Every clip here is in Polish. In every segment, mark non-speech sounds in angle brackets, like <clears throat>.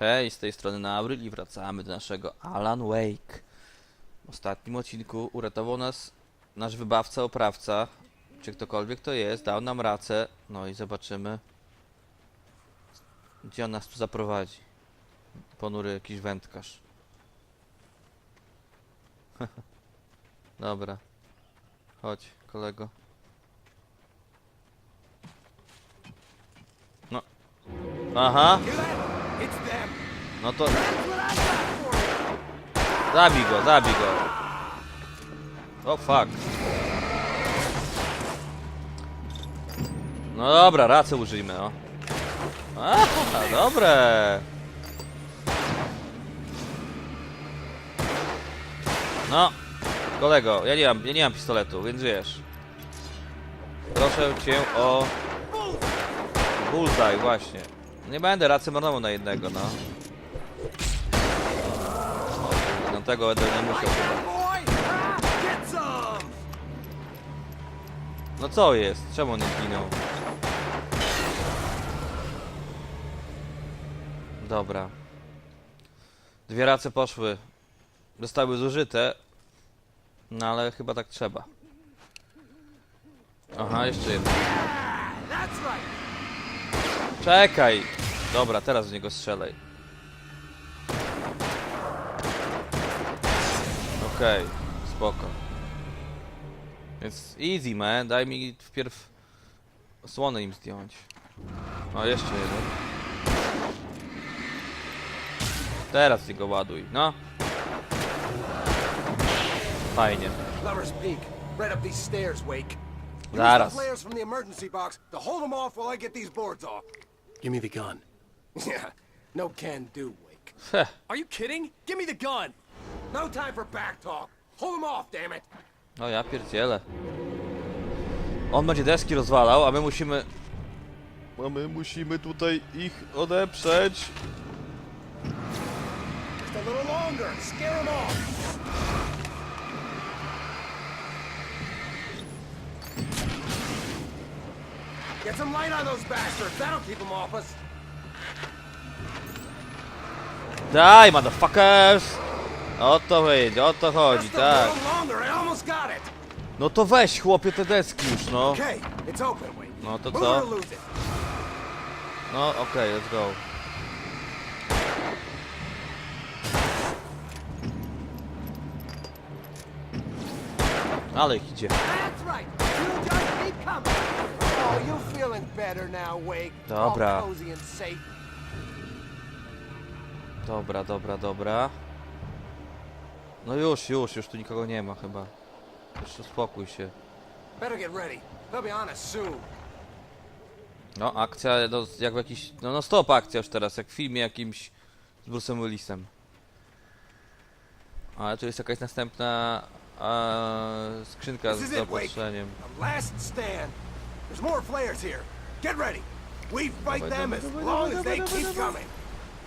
Hej, z tej strony Nabril i wracamy do naszego Alan Wake. W ostatnim odcinku uratował nas nasz wybawca, oprawca, czy ktokolwiek to jest, dał nam racę, no i zobaczymy, gdzie on nas tu zaprowadzi. Ponury jakiś wędkarz. <laughs> Dobra. Chodź, kolego. No. Aha. No to... Zabij go, zabij go. O fuck. No dobra, rację użyjmy, no. A, dobre. No, kolego, ja nie mam, ja nie mam pistoletu, więc wiesz. Proszę cię o... Bullseye, właśnie. Nie będę racy marnował na jednego, no. No tego nie musiał! No co jest? Czemu nie zginął? Dobra. Dwie race poszły. Zostały zużyte. No ale chyba tak trzeba. Aha, jeszcze jedna. Czekaj! Dobra, teraz w niego strzelaj. Okej, spoko. Więc easy man, daj mi wpierw osłonę im zdjąć. O, jeszcze jeden. Teraz jego ładuj, no. Fajnie. Lover's Peak. Right up these stairs, Wake. Use Zaraz. the flares from the emergency box to hold them off while I get these boards off. Give me the gun. <laughs> Yeah, no can do, Wake. Heh, Are you kidding? Give me the gun! No time for back talk. Hold them off, damn it. no ja pierdzielę. On będzie deski rozwalał, a my musimy... A my musimy tutaj ich odeprzeć. Just a little longer. Scare them off. Get some light on those bastards. That'll keep them off us. Daj, motherfuckers! O to chodzi, o to chodzi, tak. No to weź chłopie te deski już, no. Okay. No to co? No okej, let's go. Ale ich idzie. Oh? Dobra. Dobra, dobra, dobra. No już, już, już tu nikogo nie ma chyba. Jeszcze uspokój się. Better get ready. They'll be on us soon. No, akcja, no, jak w jakiś... No, no stop akcja już teraz, jak w filmie jakimś z Bruce'em Willisem. Ale tu jest jakaś następna e, skrzynka z zaopatrzeniem. The last stand. There's more flares here. Get ready. We fight them as long as they keep coming.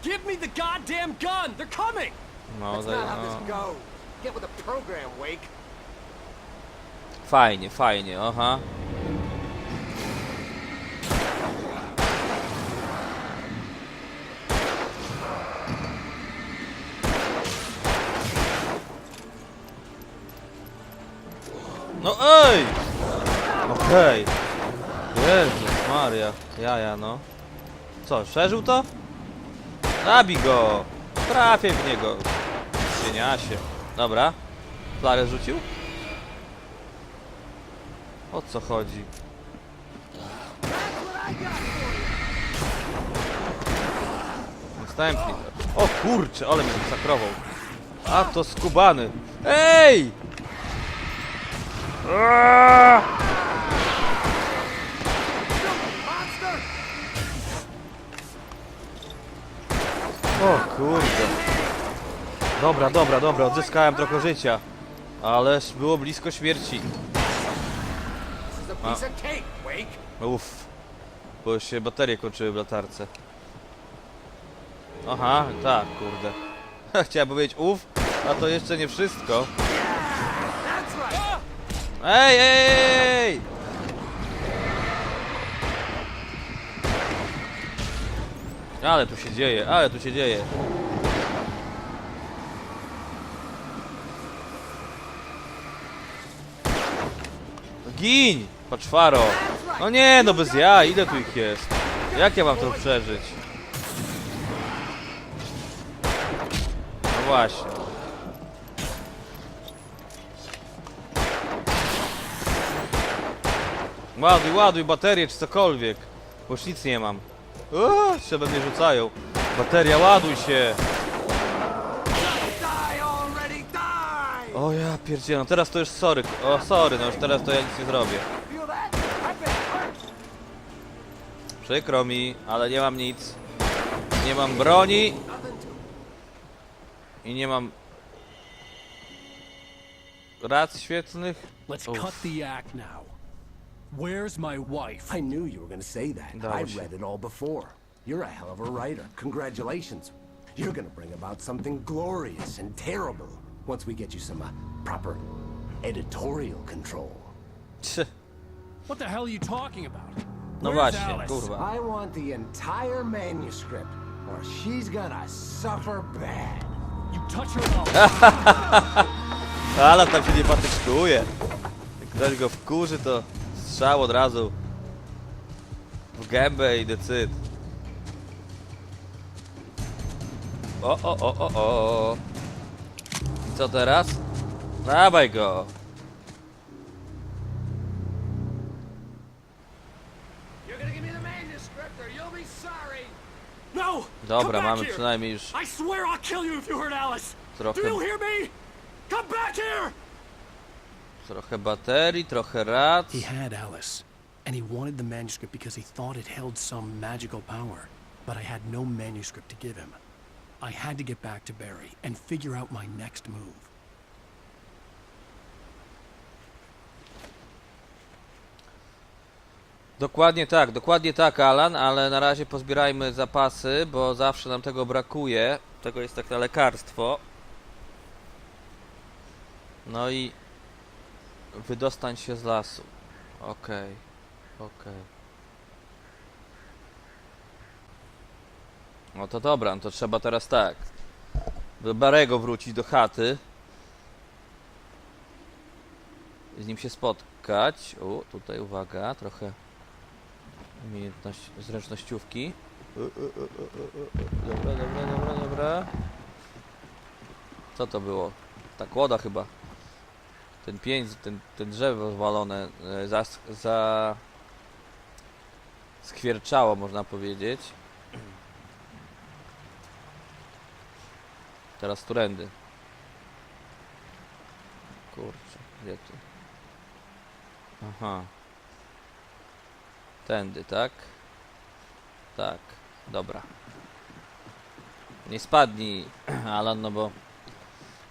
Give me the goddamn gun! They're coming! No, That's not how no. this goes. Get with the program, Wake. Fajnie, fajnie, aha. No ej! Okej. Jezus Maria. Jaja no. Co, przeżył to? Zabij go! Trafię w niego. Cieniasie. Dobra. Flarę rzucił? O co chodzi? Następnie. O kurczę, ale mnie masakrował. A to skubany. Ej! O kurde. Dobra, dobra, dobra, odzyskałem trochę życia. Ależ było blisko śmierci. A. Uff. Bo się baterie kończyły w latarce. Aha, tak, kurde. <laughs> Chciałem powiedzieć uff, a to jeszcze nie wszystko. Ej, ej, ej! Ale tu się dzieje, ale tu się dzieje. Gin! Poczwaro! No nie, no bez ja, ile tu ich jest? Jak ja mam to przeżyć? No właśnie. Ładuj, ładuj baterię czy cokolwiek. Bo już nic nie mam. Uuu, trzeba mnie rzucają. Bateria, ładuj się! O ja pierdzielę, no teraz to już sorry. O sorry, no już teraz to ja nic nie zrobię. Przykro mi, ale nie mam nic. Nie mam broni i nie mam rac świetlnych. Let's cut the act now. Where's my wife? I knew you were to say that. I read it all before. You're a hell of a writer. Congratulations. You're to bring about something glorious and terrible once we get you some uh, proper editorial control. What the hell are you talking about? No Where's właśnie, Alice? kurwa. I want the entire manuscript, or she's gonna suffer bad. You touch her. <laughs> Ale tam się nie patyczkuje. Jak ktoś go wkurzy, to strzał od razu w gębę i decyd. O, o, o, o, o. Co teraz? Dawaj go. No! Dobra, mamy przynajmniej już trochę, trochę baterii, trochę. He had Alice, and he wanted the manuscript because he thought it held some magical power. But I had no manuscript to give him. I had to get back to Barry and figure out my next move. Dokładnie tak, dokładnie tak, Alan, ale na razie pozbierajmy zapasy, bo zawsze nam tego brakuje. Tego jest tak na lekarstwo. No i wydostań się z lasu. Okej, okej. No to dobra, no to trzeba teraz tak. Do Barego wrócić do chaty. Z nim się spotkać. O, tutaj uwaga, trochę umiejętność zręcznościówki. Dobra, dobra, dobra, dobra. Co to było? Ta kłoda chyba. Ten pień, ten, ten drzewo zwalone e, za, za skwierczało, można powiedzieć. Teraz turędy. Kurczę, gdzie tu? Aha. Tędy, tak? Tak, dobra. Nie spadnij, <clears throat> Alan, no bo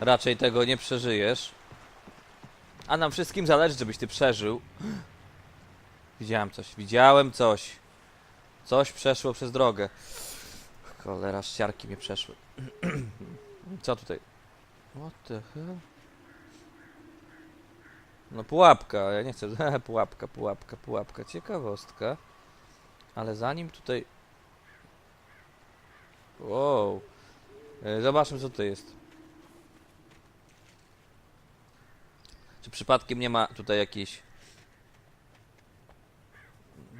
raczej tego nie przeżyjesz. A nam wszystkim zależy, żebyś ty przeżył. <gasps> Widziałem coś, widziałem coś. Coś przeszło przez drogę. Cholera, ściarki mnie przeszły. <clears throat> Co tutaj? What the hell? No pułapka, ja nie chcę. <laughs> pułapka, pułapka, pułapka. Ciekawostka. Ale zanim tutaj... Wow. E, Zobaczmy co tutaj jest. Czy przypadkiem nie ma tutaj jakiejś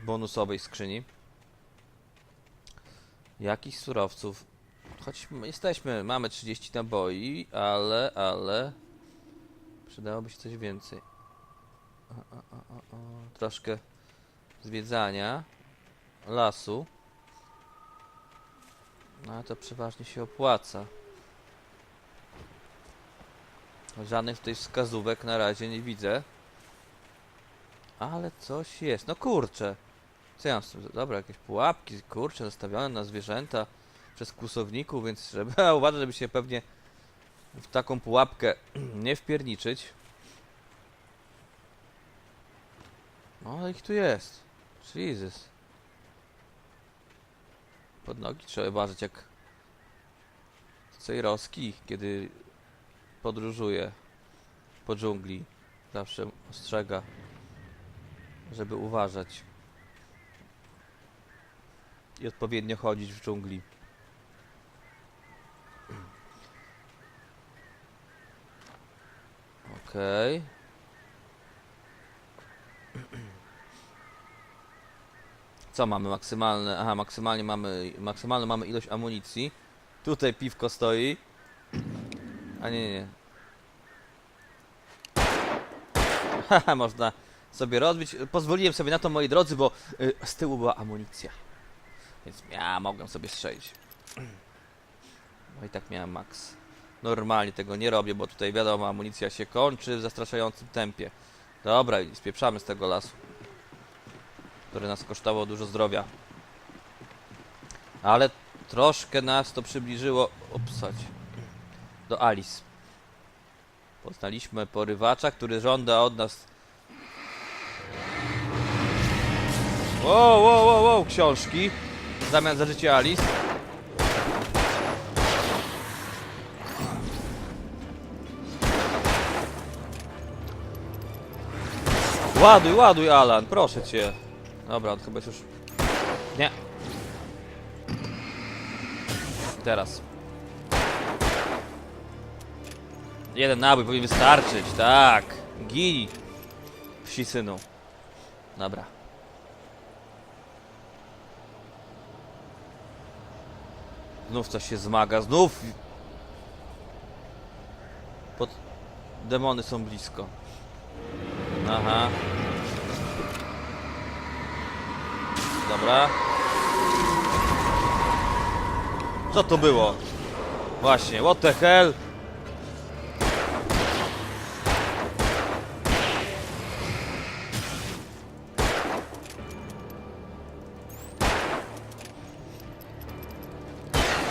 bonusowej skrzyni? Jakichś surowców. Choć jesteśmy, mamy 30 naboi, ale, ale... Przydałoby się coś więcej. O, o, o, o. Troszkę zwiedzania lasu. No to przeważnie się opłaca. Żadnych tutaj wskazówek na razie nie widzę. Ale coś jest. No kurczę. Co ja mam? Dobra, jakieś pułapki, kurczę, zostawione na zwierzęta przez kłusowników, więc trzeba <laughs> uważać, żeby się pewnie w taką pułapkę <clears throat> nie wpierniczyć. No, ich tu jest. Jesus. Pod nogi trzeba uważać jak Cejrowski, kiedy podróżuje po dżungli. Zawsze ostrzega, żeby uważać. i odpowiednio chodzić w dżungli. Okej. Co mamy maksymalne? Aha, maksymalnie mamy maksymalną mamy ilość amunicji. Tutaj piwko stoi. A nie, nie. <laughs> Haha, można sobie rozbić. Pozwoliłem sobie na to, moi drodzy, bo y, z tyłu była amunicja. Więc ja mogłem sobie strzelić. No i tak miałem max. Normalnie tego nie robię, bo tutaj wiadomo, amunicja się kończy w zastraszającym tempie. Dobra, i spieprzamy z tego lasu. Który nas kosztowało dużo zdrowia. Ale troszkę nas to przybliżyło. Opsać. Do Alice. Poznaliśmy porywacza, który żąda od nas. Wow, wow, wow, wow, książki. W zamian za życie Alice. Ładuj, ładuj, Alan, proszę cię. Dobra, on chyba już. Nie. Teraz. Jeden nabój powinien wystarczyć, tak. Gini. Wsi synu. Dobra. Znów coś się zmaga, znów. Pod... Demony są blisko. Aha. Dobra. Co to było? Właśnie, what the hell?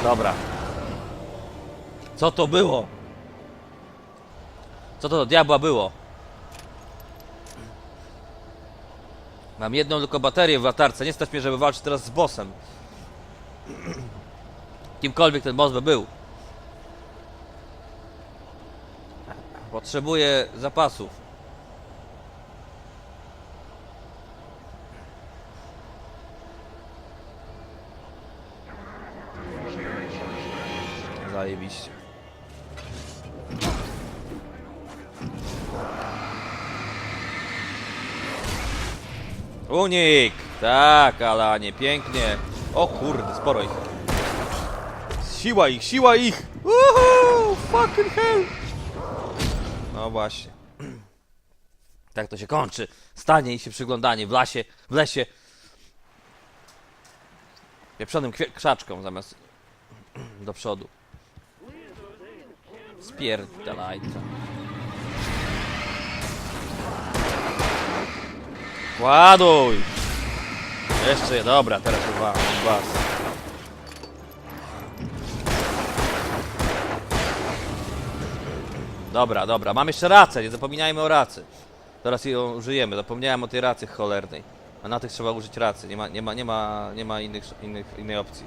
Dobra. Co to było? Co to do diabła było? Mam jedną tylko baterię w latarce. Nie stać mnie, żeby walczyć teraz z bossem. Kimkolwiek ten boss by był. Potrzebuję zapasów. Zajebiście. Unik! Tak, Alanie, pięknie. O kurde, sporo ich. Siła ich, siła ich! Woohoo! Fucking hell! No właśnie. <clears throat> Tak to się kończy. Stanie i się przyglądanie w lasie, w lesie. Pieprzonym krzaczką zamiast <clears throat> do przodu. Spierdalajca. Ładuj! Jeszcze, je- dobra, teraz uwaga, was. Dobra, dobra, mam jeszcze rację, nie zapominajmy o racy. Teraz ją użyjemy, zapomniałem o tej racy cholernej. A na tych trzeba użyć racy, nie ma, nie ma, nie ma, nie ma innych, innych, innej opcji.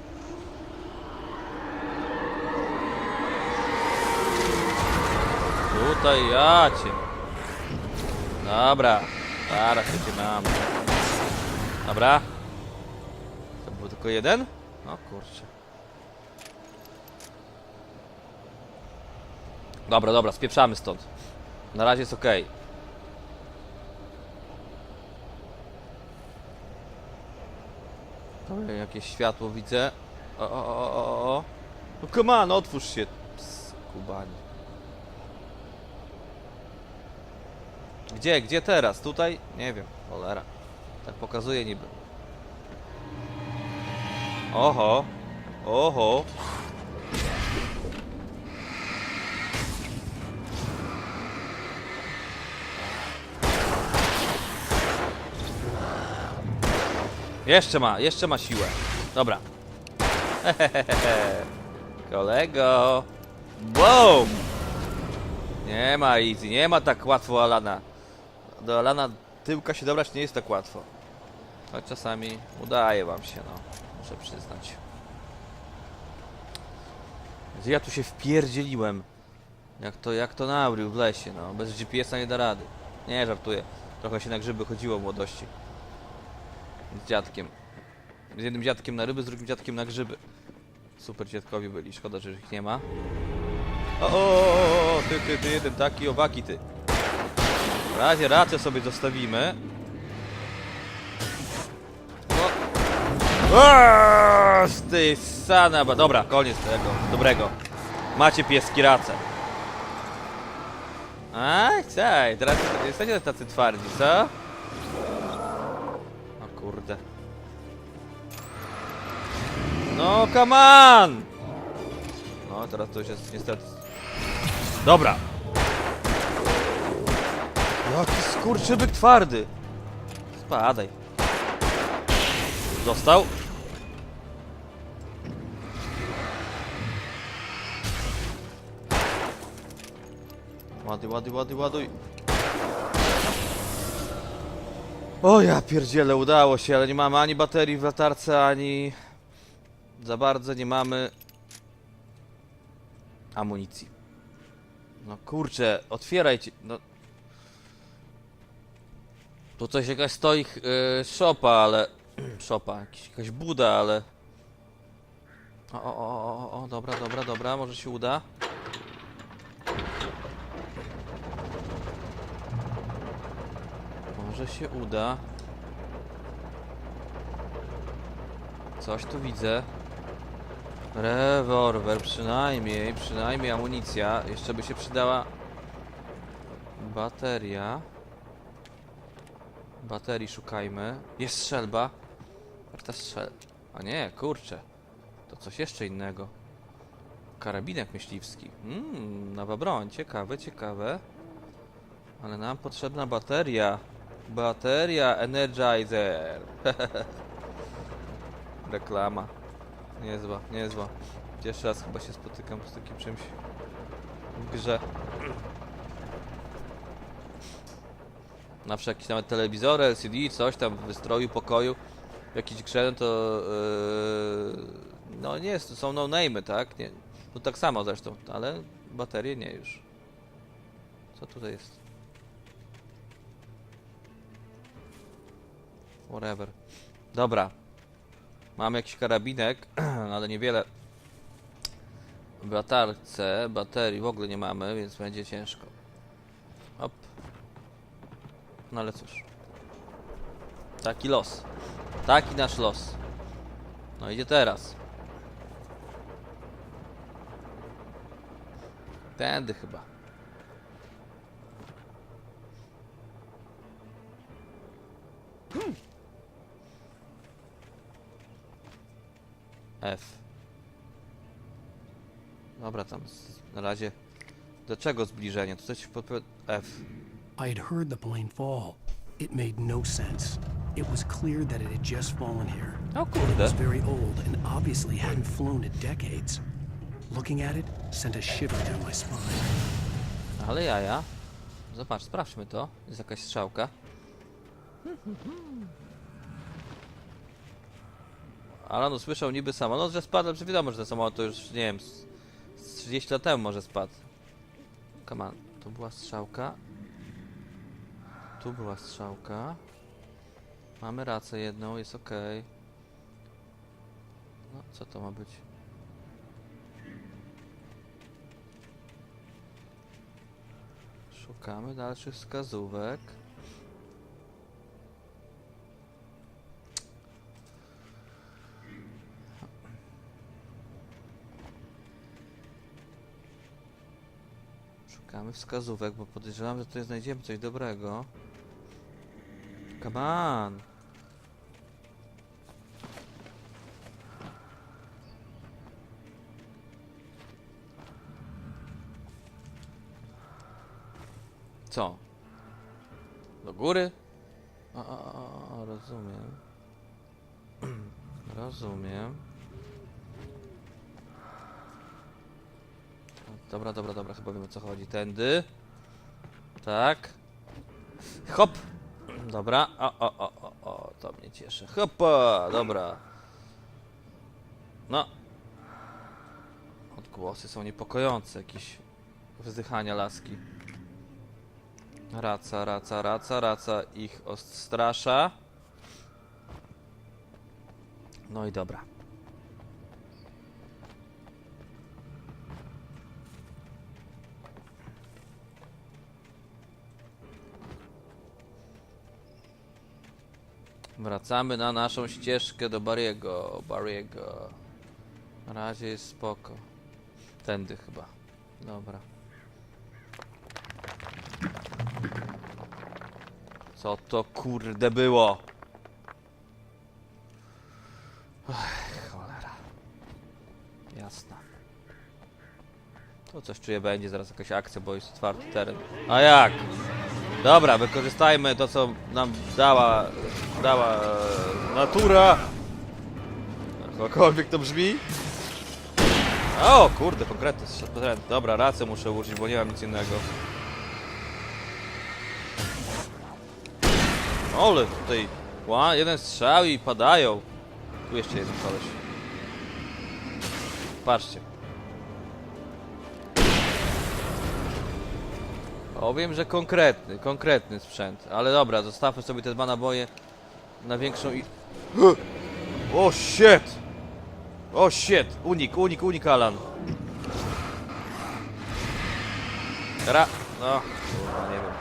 Tutaj ja cię. Dobra, zaraz mam. Dobra. To był tylko jeden? No kurczę. Dobra, dobra, spieprzamy stąd. Na razie jest ok. Dobra, jakieś światło widzę. O, o, o, o, o. No come on, otwórz się. Ps, Gdzie, gdzie teraz? Tutaj? Nie wiem, cholera. Tak pokazuje niby. Oho. Oho. Jeszcze ma, jeszcze ma siłę. Dobra. <laughs> Kolego. Boom! Nie ma easy, nie ma tak łatwo Alana. Do Alana tyłka się dobrać nie jest tak łatwo. Choć czasami udaje wam się, no. Muszę przyznać. Gdzie ja tu się wpierdzieliłem? Jak to, jak to nabrił w lesie, no. Bez GPS-a nie da rady. Nie, żartuję. Trochę się na grzyby chodziło w młodości. Z dziadkiem. Z jednym dziadkiem na ryby, z drugim dziadkiem na grzyby. Super dziadkowie byli, szkoda, że ich nie ma. O, o, o, o, ty, ty, ty, jeden taki, owaki ty. W razie rację sobie zostawimy. No. Aaaa, z tej sana, ba- dobra, koniec tego, dobrego. Macie pieski racę. Aj, caj, teraz jesteście tacy twardzi, co? O kurde. No, come on! No, teraz to już jest niestety... Dobra. Jaki skurczybyk twardy. Spadaj. Został. Ładuj, ładuj, ładuj, ładuj. O ja pierdziele, udało się, ale nie mamy ani baterii w latarce, ani... Za bardzo nie mamy... Amunicji. No kurczę, otwierajcie, no... Tu coś jakaś stoi yy, szopa, ale... <clears throat> Szopa, jakiś, jakaś buda, ale... O, o, o, o, o, dobra, dobra, dobra, może się uda. Może się uda. Coś tu widzę. Rewolwer, przynajmniej, przynajmniej amunicja. Jeszcze by się przydała bateria. Baterii szukajmy. Jest strzelba. Warta strzel... A nie, kurczę. To coś jeszcze innego. Karabinek myśliwski. Mmm, nowa broń. Ciekawe, ciekawe. Ale nam potrzebna bateria. Bateria Energizer. <laughs> Reklama. Niezła, niezła. Pierwszy raz chyba się spotykam z takim czymś w grze. Na jakiś nawet telewizor, LCD, coś tam w wystroju, pokoju, w jakiejś grze, no to yy, no nie jest, są no name'y, tak? Nie, no tak samo zresztą, ale baterie nie już. Co tutaj jest? Whatever. Dobra. Mamy jakiś karabinek, <clears throat> ale niewiele. W latarce, baterii w ogóle nie mamy, więc będzie ciężko. No ale cóż. Taki los. Taki nasz los. No idzie teraz. Tędy chyba. F. Dobra, tam na razie. Do czego zbliżenie? To coś. F. I had heard the plane fall. It made no sense. It was clear that it had just fallen here. O It kurde. was very old and obviously hadn't flown in decades. Looking at it sent a shiver down my spine. Ale jaja. Zobacz, sprawdźmy to. Jest jakaś strzałka. Alan usłyszał niby samolot, że spadł, ale wiadomo, że ten samolot to już, nie wiem, z, z 30 lat temu może spadł. Come on. Tu była strzałka. Tu była strzałka. Mamy rację jedną, jest ok. No, co to ma być? Szukamy dalszych wskazówek. Szukamy wskazówek, bo podejrzewam, że tutaj znajdziemy coś dobrego. Come on! Co? Do góry? A, a, a, rozumiem. <clears throat> rozumiem. Dobra, dobra, dobra, chyba wiem o co chodzi. Tędy. Tak. Hop! Dobra. O, o, o, o, o, to mnie cieszy. Hopa! Dobra. No. Odgłosy są niepokojące, jakieś wzdychania laski. Raca, raca, raca, raca ich odstrasza. No i dobra. Wracamy na naszą ścieżkę do Bariego. Bariego. Na razie jest spoko. Tędy chyba. Dobra. Co to kurde było? Ech, cholera. Jasna. To coś czuję będzie zaraz jakaś akcja, bo jest otwarty teren. A jak? Dobra, wykorzystajmy to co nam dała dała e, natura. Jakkolwiek to brzmi. O kurde, konkretny strzał. Dobra, rację muszę użyć, bo nie mam nic innego. Ole, tutaj jeden strzał i padają. Tu jeszcze jeden koleś. Patrzcie. Powiem, że konkretny, konkretny sprzęt. Ale dobra, zostawmy sobie te dwa naboje na większą i... <gasps> O shit! O shit! Unik, unik, unik, Alan. Ra... No, kurwa, nie wiem.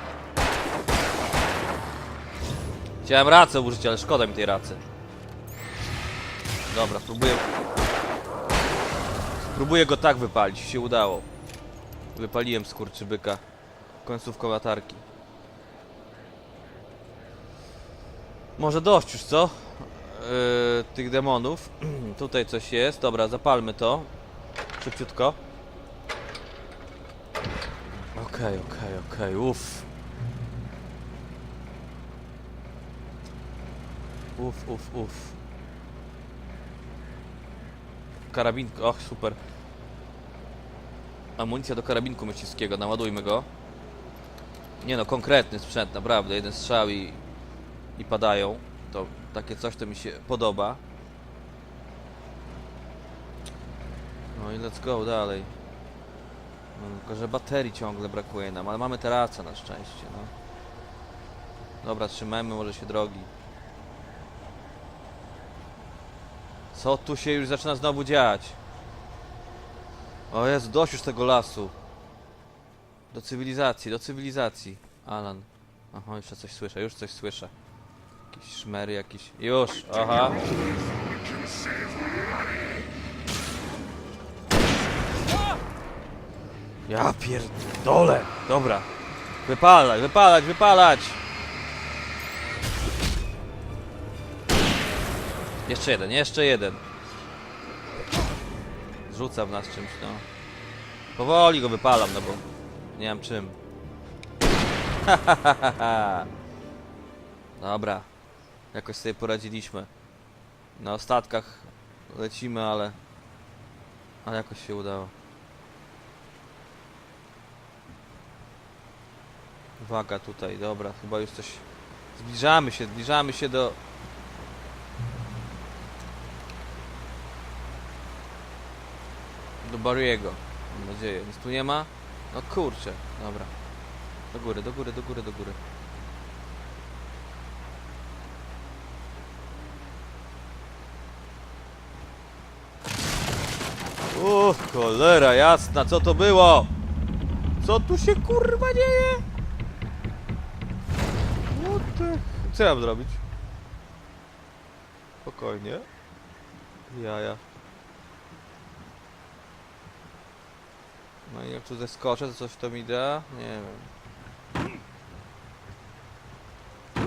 Chciałem racę użyć, ale szkoda mi tej racy. Dobra, spróbuję... Spróbuję go tak wypalić, się udało. Wypaliłem skurczybyka końcówką latarki. Może dość już, co? Yy, tych demonów. <clears throat> Tutaj coś jest. Dobra, zapalmy to. Szybciutko. Okej, okej, okej. Uff. Uff, uff, uff. Karabin... Och, super. Amunicja do karabinku myśliwskiego. Naładujmy go. Nie no, konkretny sprzęt, naprawdę. Jeden strzał i, i padają. To takie coś, to mi się podoba. No i let's go dalej. No, tylko, że baterii ciągle brakuje nam, ale mamy teracę na szczęście, no. Dobra, trzymajmy może się drogi. Co tu się już zaczyna znowu dziać? O Jezu, dość już tego lasu. Do cywilizacji, do cywilizacji. Alan. Aha, jeszcze coś słyszę, już coś słyszę. Jakieś szmery, jakieś... Już, aha. Ja pierdolę. Dobra. Wypalać, wypalać, wypalać. Jeszcze jeden, jeszcze jeden. Rzuca w nas czymś, no. Powoli go wypalam, no bo nie mam czym. <laughs> Dobra. Jakoś sobie poradziliśmy. Na ostatkach lecimy, ale... Ale jakoś się udało. Uwaga tutaj, dobra, chyba już coś... Zbliżamy się, zbliżamy się do... Do Barriego. Mam nadzieję. Nic tu nie ma? No kurczę, dobra. Do góry, do góry, do góry, do góry. O, cholera jasna, co to było? Co tu się kurwa dzieje? What the... Co ja mam zrobić? Spokojnie. Jaja. No i jak tu zeskoczę, to coś to mi da? Nie wiem.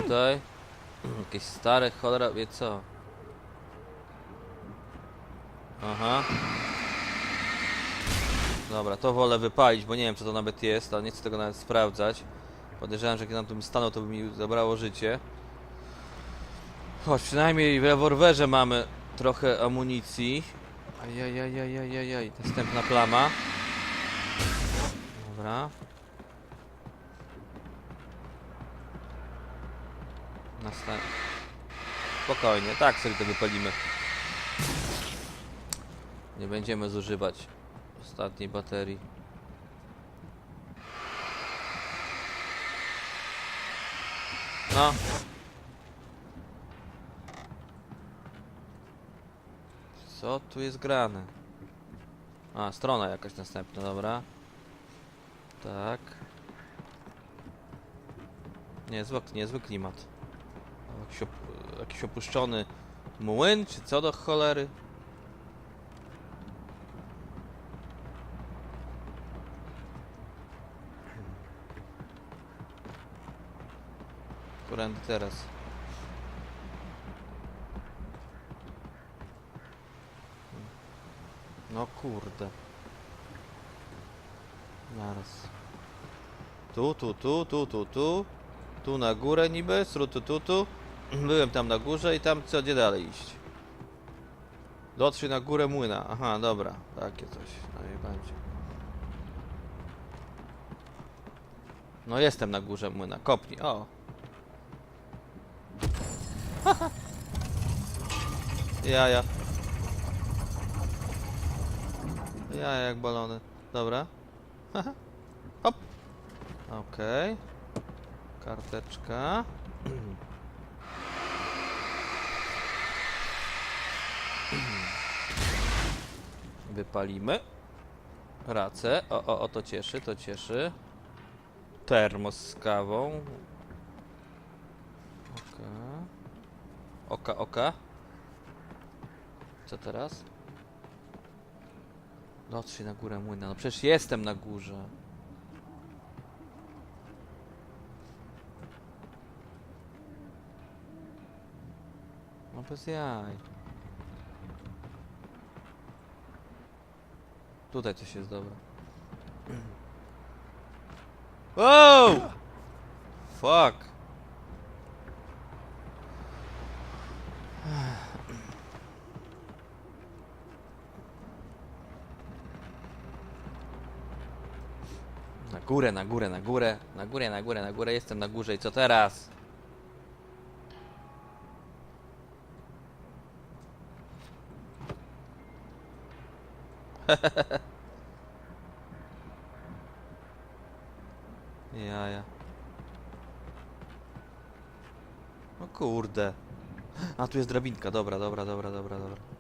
Tutaj. <clears throat> Jakieś stare cholera, wie co? Aha. Dobra, to wolę wypalić, bo nie wiem co to nawet jest, ale nie chcę tego nawet sprawdzać. Podejrzewam, że jak na tym stanął, to by mi zabrało życie. Choć przynajmniej w rewolwerze mamy trochę amunicji. Ajajajajajajaj, następna plama. Dobra. Następny. Spokojnie, tak sobie to wypalimy. Nie będziemy zużywać ostatniej baterii. No. Co tu jest grane? A, strona jakaś następna, dobra. Tak. Niezły, niezły klimat. Jakiś, op jakiś opuszczony młyn, czy co do cholery? Którędy teraz? No kurde. Zaraz. Tu, tu, tu, tu, tu, tu. Tu na górę niby, sru tu, tu, tu. <clears throat> Byłem tam na górze i tam co, gdzie dalej iść? Dotrzyj na górę młyna. Aha, dobra. Takie coś. No i będzie. No jestem na górze młyna. Kopnij. O. <laughs> Jaja. Jaja jak balony. Dobra. Hop. Okej. Karteczka. <clears throat> Wypalimy. Racę. O, o, o, to cieszy, to cieszy. Termos z kawą. Oka. Oka, oka. Co teraz? Dotrzyj na górę młyna. No przecież jestem na górze. No bez jaj. Tutaj coś jest dobre. <clears throat> Wow! Fuck. Na górę, na górę, na górę, na górę, na górę, na górę. Jestem na górze i co teraz? <laughs> Jaja. No kurde. A tu jest drabinka, dobra, dobra, dobra, dobra, dobra.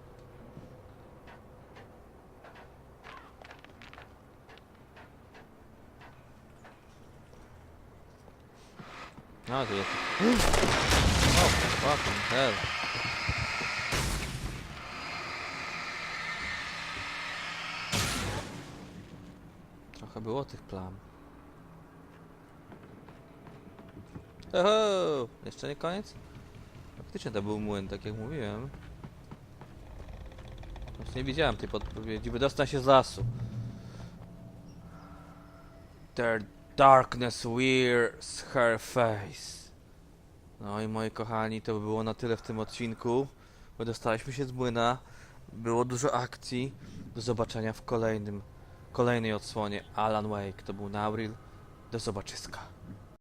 A, tu jest. Oh, fucking hell. Trochę było tych plam. Oho! Jeszcze nie koniec? Faktycznie to był młyn, tak jak mówiłem. Właśnie nie widziałem tej podpowiedzi. Wydostał się z lasu. Their darkness wears her face. No i moi kochani, to by było na tyle w tym odcinku. Wydostaliśmy się z młyna. Było dużo akcji. Do zobaczenia w kolejnym, kolejnej odsłonie Alan Wake. To był Nauril. Do zobaczyska.